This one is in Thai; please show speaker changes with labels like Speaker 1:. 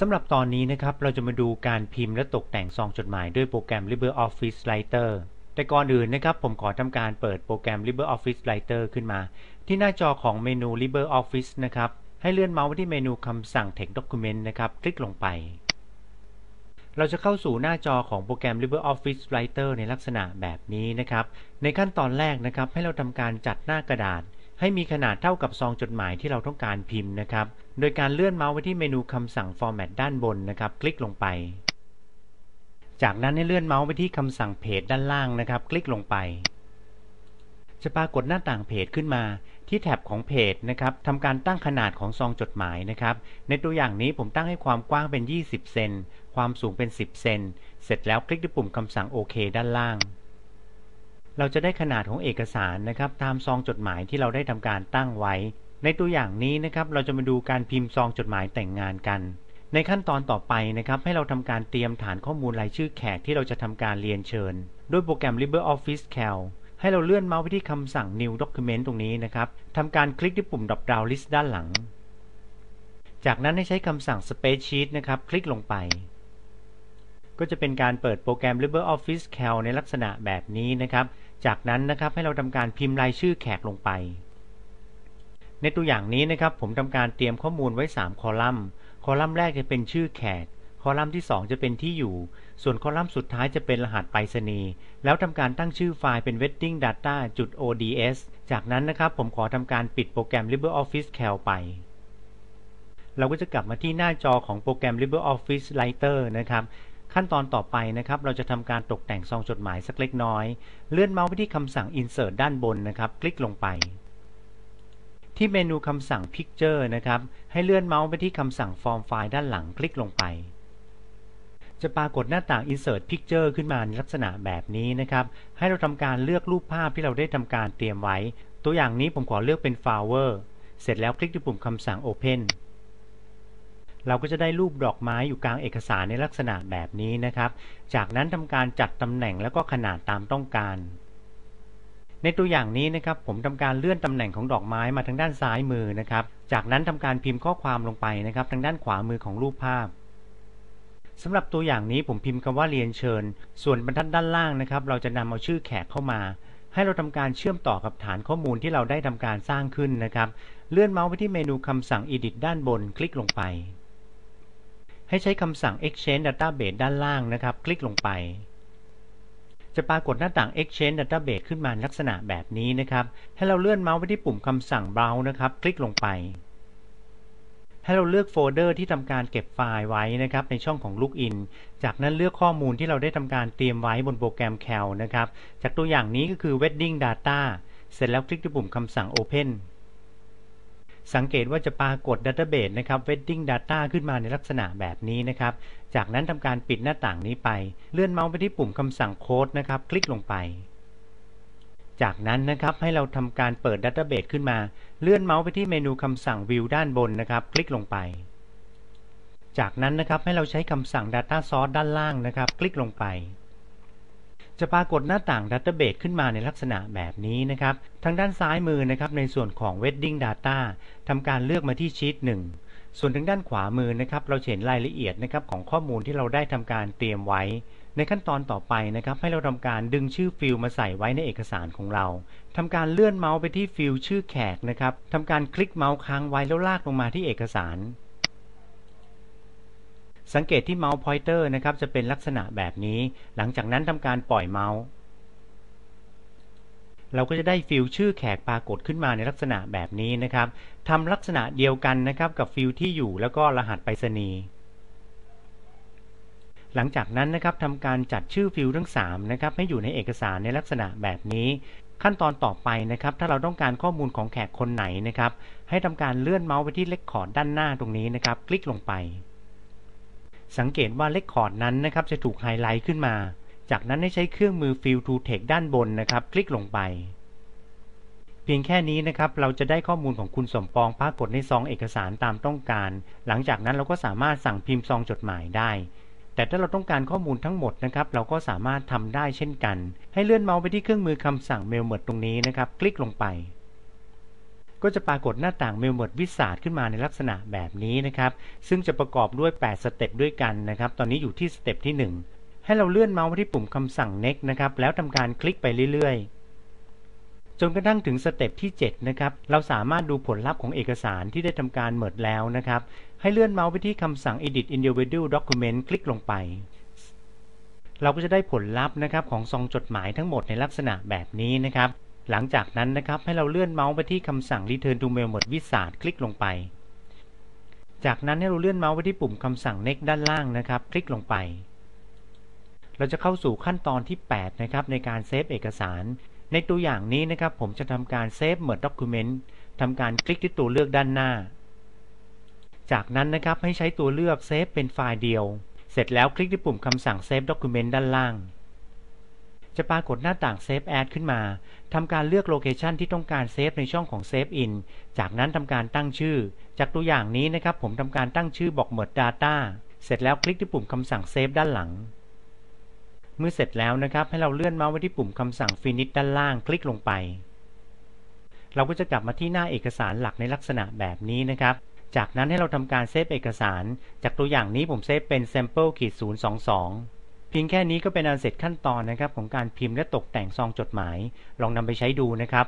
Speaker 1: สำหรับตอนนี้นะครับ เราจะมาดูการพิมพ์และตกแต่งซองจดหมายด้วยโปรแกรม LibreOffice Writer แต่ก่อนอื่นนะครับ ผมขอทำการเปิดโปรแกรม LibreOffice Writer ขึ้นมา ที่หน้าจอของเมนู LibreOffice นะครับ ให้เลื่อนเมาส์ไปที่เมนูคำสั่ง Text Document นะครับ คลิกลงไป เราจะเข้าสู่หน้าจอของโปรแกรม LibreOffice Writer ในลักษณะแบบนี้นะครับ ในขั้นตอนแรกนะครับ ให้เราทำการจัดหน้ากระดาษ ให้มีขนาดเท่ากับซองจดหมายที่เราต้องการพิมพ์นะครับ โดยการเลื่อนเมาส์ไปที่เมนูคำสั่ง Format ด้านบนนะครับ คลิกลงไป จากนั้นให้เลื่อนเมาส์ไปที่คำสั่งเพจด้านล่างนะครับ คลิกลงไป จะปรากฏหน้าต่างเพจขึ้นมาที่แท็บของเพจนะครับทำการตั้งขนาดของซองจดหมายนะครับ ในตัวอย่างนี้ผมตั้งให้ความกว้างเป็น 20 เซน ความสูงเป็น 10 เซน เสร็จแล้วคลิกที่ปุ่มคำสั่งโอเคด้านล่าง เราจะได้ขนาดของเอกสารนะครับตามซองจดหมายที่เราได้ทำการตั้งไว้ ในตัวอย่างนี้นะครับเราจะมาดูการพิมพ์ซองจดหมายแต่งงานกัน ในขั้นตอนต่อไปนะครับให้เราทำการเตรียมฐานข้อมูลรายชื่อแขกที่เราจะทำการเรียนเชิญ ด้วยโปรแกรม LibreOffice Calc ให้เราเลื่อนเมาส์ไปที่คำสั่ง New Document ตรงนี้นะครับทำการคลิกที่ปุ่ม Drop Down List ด้านหลัง จากนั้นให้ใช้คำสั่ง Spreadsheet นะครับคลิกลงไป ก็จะเป็นการเปิดโปรแกรม LibreOffice Calc ในลักษณะแบบนี้นะครับ จากนั้นนะครับให้เราทำการพิมพ์รายชื่อแขกลงไป ในตัวอย่างนี้นะครับผมทำการเตรียมข้อมูลไว้ 3 คอลัมน์ คอลัมน์แรกจะเป็นชื่อแขก คอลัมน์ที่ 2 จะเป็นที่อยู่ ส่วนคอลัมน์สุดท้ายจะเป็นรหัสไปรษณีย์แล้วทำการตั้งชื่อไฟล์เป็น wedding data ods จากนั้นนะครับผมขอทำการปิดโปรแกรม LibreOffice Calc ไปเราก็จะกลับมาที่หน้าจอของโปรแกรม LibreOffice Writer นะครับ ขั้นตอนต่อไปนะครับ เราจะทำการตกแต่งซองจดหมายสักเล็กน้อย เลื่อนเมาส์ไปที่คำสั่ง Insert ด้านบนนะครับ คลิกลงไป ที่เมนูคำสั่ง Picture นะครับ ให้เลื่อนเมาส์ไปที่คำสั่ง Form File ด้านหลัง คลิกลงไป จะปรากฏหน้าต่าง Insert Picture ขึ้นมาในลักษณะแบบนี้นะครับ ให้เราทำการเลือกรูปภาพที่เราได้ทำการเตรียมไว้ ตัวอย่างนี้ผมขอเลือกเป็น Flower เสร็จแล้วคลิกที่ปุ่มคำสั่ง Open เราก็จะได้รูปดอกไม้อยู่กลางเอกสารในลักษณะแบบนี้นะครับ จากนั้นทำการจัดตำแหน่งแล้วก็ขนาดตามต้องการ ในตัวอย่างนี้นะครับ ผมทำการเลื่อนตำแหน่งของดอกไม้มาทางด้านซ้ายมือนะครับ จากนั้นทำการพิมพ์ข้อความลงไปนะครับ ทางด้านขวามือของรูปภาพสำหรับตัวอย่างนี้ผมพิมพ์คำว่าเรียนเชิญ ส่วนบรรทัดด้านล่างนะครับ เราจะนำเอาชื่อแขกเข้ามา ให้เราทำการเชื่อมต่อกับฐานข้อมูลที่เราได้ทำการสร้างขึ้นนะครับ เลื่อนเมาส์ไปที่เมนูคำสั่ง Edit ด้านบน คลิกลงไป ให้ใช้คำสั่ง Exchange Database ด้านล่างนะครับ คลิกลงไป จะปรากฏหน้าต่าง Exchange Database ขึ้นมาลักษณะแบบนี้นะครับ ให้เราเลื่อนเมาส์ไปที่ปุ่มคำสั่ง Browse นะครับ คลิกลงไป ให้เราเลือกโฟลเดอร์ที่ทำการเก็บไฟล์ไว้นะครับ ในช่องของ Login จากนั้นเลือกข้อมูลที่เราได้ทำการเตรียมไว้บนโปรแกรม Cal นะครับ จากตัวอย่างนี้ก็คือ Wedding Data เสร็จแล้วคลิกที่ปุ่มคำสั่ง Open สังเกตว่าจะปรากฏ Database นะครับ Wedding Data ขึ้นมาในลักษณะแบบนี้นะครับ จากนั้นทำการปิดหน้าต่างนี้ไป เลื่อนเมาส์ไปที่ปุ่มคำสั่งโค้ดนะครับ คลิกลงไป จากนั้นนะครับให้เราทำการเปิด Database ขึ้นมา เลื่อนเมาส์ไปที่เมนูคำสั่ง View ด้านบนนะครับ คลิกลงไป จากนั้นนะครับให้เราใช้คำสั่ง Data Source ด้านล่างนะครับ คลิกลงไป จะปรากฏหน้าต่าง Database ขึ้นมาในลักษณะแบบนี้นะครับ ทางด้านซ้ายมือนะครับในส่วนของ Wedding Data ทำการเลือกมาที่ชีต1ส่วนทางด้านขวามือนะครับ เราเห็นรายละเอียดนะครับของข้อมูลที่เราได้ทำการเตรียมไว้ ในขั้นตอนต่อไปนะครับ ให้เราทำการดึงชื่อฟิลมาใส่ไว้ในเอกสารของเราทำการเลื่อนเมาส์ไปที่ฟิลชื่อแขกนะครับทำการคลิกเมาส์ค้างไว้แล้วลากลงมาที่เอกสาร สังเกตที่เมาส์พอยเตอร์นะครับ จะเป็นลักษณะแบบนี้ หลังจากนั้นทำการปล่อยเมาส์ เราก็จะได้ฟิลชื่อแขกปรากฏขึ้นมาในลักษณะแบบนี้นะครับทำลักษณะเดียวกันนะครับกับฟิลที่อยู่แล้วก็รหัสไปรษณีย์หลังจากนั้นนะครับทำการจัดชื่อฟิลทั้ง3นะครับให้อยู่ในเอกสารในลักษณะแบบนี้ ขั้นตอนต่อไปนะครับ ถ้าเราต้องการข้อมูลของแขกคนไหนนะครับ ให้ทำการเลื่อนเมาส์ไปที่เลคคอร์ดด้านหน้าตรงนี้นะครับ คลิกลงไป สังเกตว่าเลคคอร์ดนั้นนะครับจะถูกไฮไลท์ขึ้นมา จากนั้นให้ใช้เครื่องมือ Fill to Text ด้านบนนะครับ คลิกลงไป เพียงแค่นี้นะครับเราจะได้ข้อมูลของคุณสมปองปรากฏในซองเอกสารตามต้องการ หลังจากนั้นเราก็สามารถสั่งพิมพ์ซองจดหมายได้ แต่ถ้าเราต้องการข้อมูลทั้งหมดนะครับเราก็สามารถทำได้เช่นกัน ให้เลื่อนเมาส์ไปที่เครื่องมือคำสั่ง Mail Merge ตรงนี้นะครับ คลิกลงไป ก็จะปรากฏหน้าต่าง m e l m e r w i z a r d ขึ้นมาในลักษณะแบบนี้นะครับ ซึ่งจะประกอบด้วย 8 สเต็ปด้วยกันนะครับ ตอนนี้อยู่ที่สเต็ปที่ 1 ให้เราเลื่อนเมาส์ไปที่ปุ่มคำสั่ง next นะครับ แล้วทำการคลิกไปเรื่อยๆ จนกระทั่งถึงสเต็ปที่ 7 นะครับ เราสามารถดูผลลัพธ์ของเอกสารที่ได้ทำการเมิดแล้วนะครับ ให้เลื่อนเมาส์ไปที่คำสั่ง edit individual document คลิกลงไปเราก็จะได้ผลลัพธ์นะครับของซองจดหมายทั้งหมดในลักษณะแบบนี้นะครับ หลังจากนั้นนะครับให้เราเลื่อนเมาส์ไปที่คำสั่ง return to mail หมดวิสาดคลิกลงไป จากนั้นให้เราเลื่อนเมาส์ไปที่ปุ่มคำสั่ง next ด้านล่างนะครับ คลิกลงไป เราจะเข้าสู่ขั้นตอนที่ 8 นะครับ ในการเซฟเอกสาร ในตัวอย่างนี้นะครับ ผมจะทำการเซฟเหมือนด็อกิเมนต์ทำการคลิกที่ตัวเลือกด้านหน้า จากนั้นนะครับให้ใช้ตัวเลือกเซฟเป็นไฟล์เดียว เสร็จแล้วคลิกที่ปุ่มคำสั่ง Save Document ด้านล่าง จะปรากฏหน้าต่าง Save As ขึ้นมาทำการเลือกโลเคชันที่ต้องการเซฟในช่องของ Save In จากนั้นทำการตั้งชื่อ จากตัวอย่างนี้นะครับ ผมทำการตั้งชื่อบอก Merge Data เสร็จแล้วคลิกที่ปุ่มคำสั่ง Save ด้านหลัง เมื่อเสร็จแล้วนะครับ ให้เราเลื่อนเมาส์ไปที่ปุ่มคำสั่ง Finish ด้านล่างคลิกลงไป เราก็จะกลับมาที่หน้าเอกสารหลักในลักษณะแบบนี้นะครับ จากนั้นให้เราทำการเซฟเอกสาร จากตัวอย่างนี้ผมเซฟเป็น sample ขีด022 เพียงแค่นี้ก็เป็นอันเสร็จขั้นตอนนะครับของการพิมพ์และตกแต่งซองจดหมาย ลองนำไปใช้ดูนะครับ